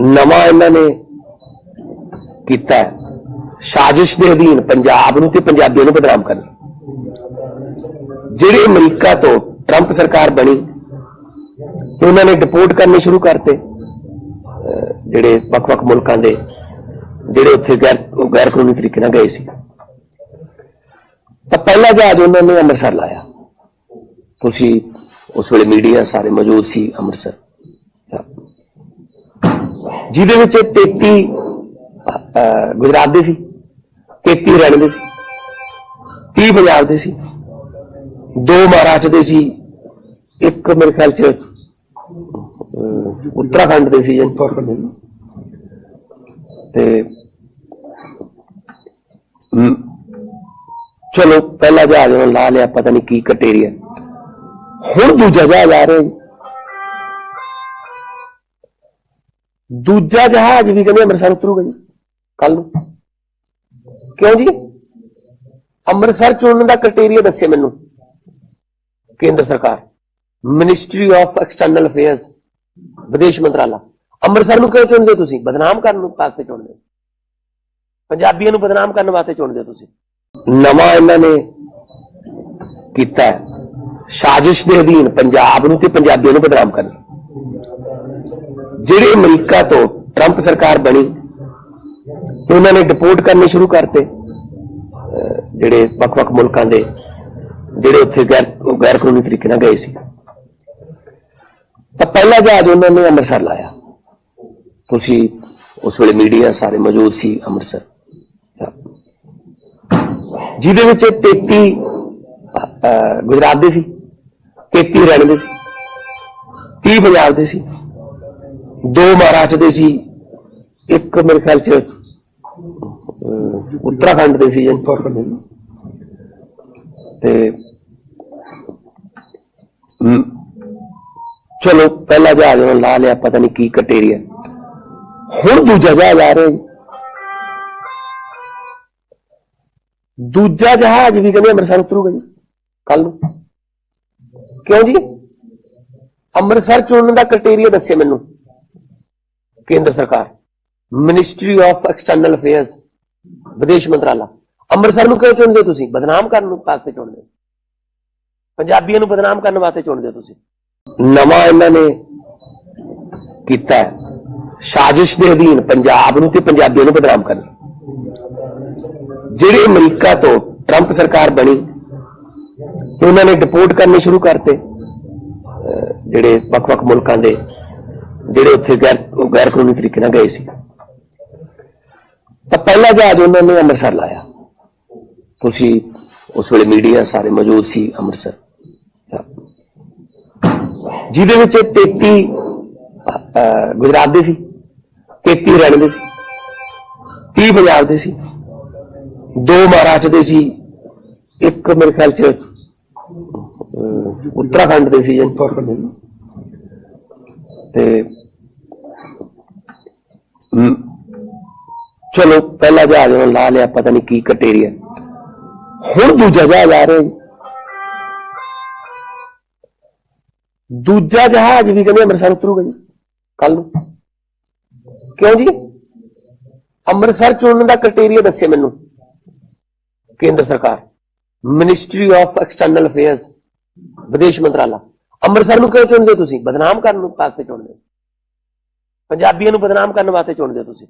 ਨਵਾਂ ਇਹਨਾਂ ਨੇ ਕੀਤਾ ਸਾਜ਼ਿਸ਼ ਦੇ ਅਧੀਨ ਪੰਜਾਬ ਨੂੰ ਤੇ ਪੰਜਾਬੀਆਂ ਨੂੰ ਬਦਨਾਮ ਕਰਨ। ਜਿਹੜੇ ਅਮਰੀਕਾ ਤੋਂ ਟਰੰਪ ਸਰਕਾਰ ਬਣੀ, ਤੇ ਉਹਨਾਂ ਨੇ ਡਿਪੋਰਟ ਕਰਨੇ ਸ਼ੁਰੂ ਕਰਤੇ ਜਿਹੜੇ ਵੱਖ-ਵੱਖ ਮੁਲਕਾਂ ਦੇ, ਜਿਹੜੇ ਉੱਥੇ ਗੈਰ ਗੈਰ ਕਾਨੂੰਨੀ ਤਰੀਕੇ ਨਾਲ ਗਏ ਸੀ। ਤਾਂ ਪਹਿਲਾ ਜਹਾਜ਼ ਉਹਨਾਂ ਨੇ ਅੰਮ੍ਰਿਤਸਰ ਲਾਇਆ। ਤੁਸੀਂ ਉਸ ਵੇਲੇ ਮੀਡੀਆ ਸਾਰੇ ਮੌਜੂਦ ਸੀ ਅੰਮ੍ਰਿਤਸਰ। ਜਿਹਦੇ ਵਿੱਚ 33 ਅਹ, ਗੁਜਰਾਤ ਦੇ ਸੀ 33 ਹਰਿਆਣੇ ਦੇ ਸੀ 30 ਪੰਜਾਬ ਦੇ ਸੀ ਦੋ ਮਹਾਰਾਸ਼ਟਰ ਦੇ ਸੀ ਇੱਕ ਮੇਰੇ ਖਿਆਲ ਚ ਉੱਤਰਾਖੰਡ ਦੇ ਸੀ ਤੇ ਚਲੋ ਪਹਿਲਾ ਜਹਾਜ਼ ਉਹਨਾਂ ਲਾ ਲਿਆ ਪਤਾ ਨਹੀਂ ਕੀ ਕਟੇਰੀਆ। ਹੁਣ ਦੂਜਾ ਜਹਾਜ਼ ਆ ਰਿਹਾ ਦੂਜਾ ਜਹਾਜ਼ ਵੀ ਕਹਿੰਦੇ ਅੰਮ੍ਰਿਤਸਰ ਉਤਰੂਗਾ ਜੀ ਕੱਲ ਨੂੰ। ਕਿਉਂ ਜੀ? ਅੰਮ੍ਰਿਤਸਰ ਚੁਣਨ ਦਾ ਕ੍ਰਾਈਟੇਰੀਆ ਦੱਸੇ ਮੈਨੂੰ, ਕੇਂਦਰ ਸਰਕਾਰ ਮਿਨਿਸਟਰੀ ਆਫ ਐਕਸਟਰਨਲ ਅਫੇਅਰਸ ਵਿਦੇਸ਼ ਮੰਤਰਾਲਾ। ਅੰਮ੍ਰਿਤਸਰ ਨੂੰ ਕਿਉਂ ਚੁਣਦੇ ਹੋ ਤੁਸੀਂ? ਬਦਨਾਮ ਕਰਨ ਵਾਸਤੇ ਚੁਣਦੇ ਹੋ। ਪੰਜਾਬੀਆਂ ਨੂੰ ਬਦਨਾਮ ਕਰਨ ਵਾਸਤੇ ਚੁਣਦੇ ਹੋ ਤੁਸੀਂ। ਨਵਾਂ ਇਹਨਾਂ ਨੇ ਕੀਤਾ ਸਾਜ਼ਿਸ਼ ਦੇ ਅਧੀਨ ਪੰਜਾਬ ਨੂੰ ਤੇ ਪੰਜਾਬੀਆਂ ਨੂੰ ਬਦਨਾਮ ਕਰਨ। ਜਿਹੜੇ ਅਮਰੀਕਾ ਤੋਂ ਟਰੰਪ ਸਰਕਾਰ ਬਣੀ, ਤੇ ਉਹਨਾਂ ਨੇ ਡਿਪੋਰਟ ਕਰਨੇ ਸ਼ੁਰੂ ਕਰਤੇ ਜਿਹੜੇ ਵੱਖ-ਵੱਖ ਮੁਲਕਾਂ ਦੇ, ਜਿਹੜੇ ਉੱਥੇ ਗੈਰ ਗੈਰ ਕਾਨੂੰਨੀ ਤਰੀਕੇ ਨਾਲ ਗਏ ਸੀ। ਤਾਂ ਪਹਿਲਾ ਜਹਾਜ਼ ਉਹਨਾਂ ਨੇ ਅੰਮ੍ਰਿਤਸਰ ਲਾਇਆ। ਤੁਸੀਂ ਉਸ ਵੇਲੇ ਮੀਡੀਆ ਸਾਰੇ ਮੌਜੂਦ ਸੀ, ਅੰਮ੍ਰਿਤਸਰ ਜਿਹਦੇ ਵਿੱਚ 33 ਗੁਜਰਾਤ ਦੇ ਸੀ 33 ਹਰਿਆਣੇ ਦੇ ਸੀ 30 ਪੰਜਾਬ ਦੇ ਸੀ। ਦੋ ਮਹਾਰਾਸ਼ਟਰ ਦੇ ਸੀ ਇੱਕ ਮੇਰੇ ਖਿਆਲ ਚ ਉੱਤਰਾਖੰਡ ਦੇ ਸੀ ਤੇ ਚਲੋ ਪਹਿਲਾ ਜਹਾਜ਼ ਉਹਨਾਂ ਲਾ ਲਿਆ ਪਤਾ ਨਹੀਂ ਕੀ ਕਟੇਰੀਆ। ਹੁਣ ਦੂਜਾ ਜਹਾਜ਼ ਆ ਰਿਹਾ। ਦੂਜਾ ਜਹਾਜ਼ ਵੀ ਕਹਿੰਦੇ ਅੰਮ੍ਰਿਤਸਰ ਉਤਰੂਗਾ ਜੀ ਕੱਲ ਨੂੰ। ਕਿਉਂ ਜੀ? ਅੰਮ੍ਰਿਤਸਰ ਚੁਣਨ ਦਾ ਕ੍ਰਾਈਟੇਰੀਆ ਦੱਸੇ ਮੈਨੂੰ। ਕੇਂਦਰ ਸਰਕਾਰ ਮਿਨਿਸਟਰੀ ਆਫ ਐਕਸਟਰਨਲ ਅਫੇਅਰਸ ਵਿਦੇਸ਼ ਮੰਤਰਾਲਾ, ਅੰਮ੍ਰਿਤਸਰ ਨੂੰ ਕਿਉਂ ਚੁਣਦੇ ਤੁਸੀਂ? ਬਦਨਾਮ ਕਰਨ ਨੂੰ ਵਾਸਤੇ ਚੁਣਦੇ ਪੰਜਾਬੀਆਂ ਨੂੰ ਬਦਨਾਮ ਕਰਨ ਵਾਸਤੇ ਚੁਣਦੇ ਤੁਸੀਂ। ਨਵਾਂ ਇਹਨਾਂ ਨੇ ਕੀਤਾ ਸਾਜ਼ਿਸ਼ ਦੇ ਅਧੀਨ ਪੰਜਾਬ ਨੂੰ ਤੇ ਪੰਜਾਬੀਆਂ ਨੂੰ ਬਦਨਾਮ ਕਰਨ। ਜਿਹੜੇ ਅਮਰੀਕਾ ਤੋਂ ਟਰੰਪ ਸਰਕਾਰ ਬਣੀ, ਤੇ ਉਹਨਾਂ ਨੇ ਡਿਪੋਰਟ ਕਰਨੇ ਸ਼ੁਰੂ ਕਰਤੇ ਜਿਹੜੇ ਵੱਖ-ਵੱਖ ਮੁਲਕਾਂ ਦੇ ਜਿਹੜੇ ਉੱਥੇ ਗੈਰ ਗੈਰ ਕਾਨੂੰਨੀ ਤਰੀਕੇ ਨਾਲ ਗਏ ਸੀ। ਤਾਂ ਪਹਿਲਾ ਜਹਾਜ਼ ਉਹਨਾਂ ਨੇ ਅੰਮ੍ਰਿਤਸਰ ਲਾਇਆ। ਤੁਸੀਂ ਉਸ ਵੇਲੇ ਮੀਡੀਆ ਸਾਰੇ ਮੌਜੂਦ ਸੀ ਅੰਮ੍ਰਿਤਸਰ। ਜਿਹਦੇ ਵਿੱਚ 33 ਅਹ, ਗੁਜਰਾਤ ਦੇ ਸੀ 33 ਹਰਿਆਣੇ ਦੇ ਸੀ 30 ਪੰਜਾਬ ਦੇ ਸੀ ਦੋ ਮਹਾਰਾਸ਼ਟਰ ਦੇ ਸੀ ਇੱਕ ਮੇਰੇ ਖਿਆਲ ਚ ਉੱਤਰਾਖੰਡ ਦੇ ਸੀ ਜਨ ਤੇ ਚਲੋ ਪਹਿਲਾ ਜਹਾਜ਼ ਉਹਨਾਂ ਲਾ ਲਿਆ ਪਤਾ ਨਹੀਂ ਕੀ ਕਟੇਰੀਆ ਹੁਣ ਦੂਜਾ ਜਹਾਜ਼ ਆ ਰਿਹਾ ਜੀ। ਦੂਜਾ ਜਹਾਜ਼ ਵੀ ਕਹਿੰਦੇ ਅੰਮ੍ਰਿਤਸਰ ਉਤਰੂਗਾ ਜੀ ਕੱਲ ਨੂੰ ਕਿਉਂ ਜੀ ਅੰਮ੍ਰਿਤਸਰ ਚੁਣਨ ਦਾ ਕ੍ਰਾਈਟੇਰੀਆ ਦੱਸੇ ਮੈਨੂੰ ਕੇਂਦਰ ਸਰਕਾਰ ਮਿਨਿਸਟਰੀ ਆਫ ਐਕਸਟਰਨਲ ਅਫੇਅਰਸ ਵਿਦੇਸ਼ ਮੰਤਰਾਲਾ ਅੰਮ੍ਰਿਤਸਰ ਨੂੰ ਕਿਉਂ ਚੁਣਦੇ ਹੋ ਤੁਸੀਂ ਬਦਨਾਮ ਕਰਨ ਨੂੰ ਵਾਸਤੇ ਚੁਣਦੇ ਹੋ ਪੰਜਾਬੀਆਂ ਨੂੰ ਬਦਨਾਮ ਕਰਨ ਵਾਸਤੇ ਚੁਣਦੇ ਹੋ ਤੁਸੀਂ।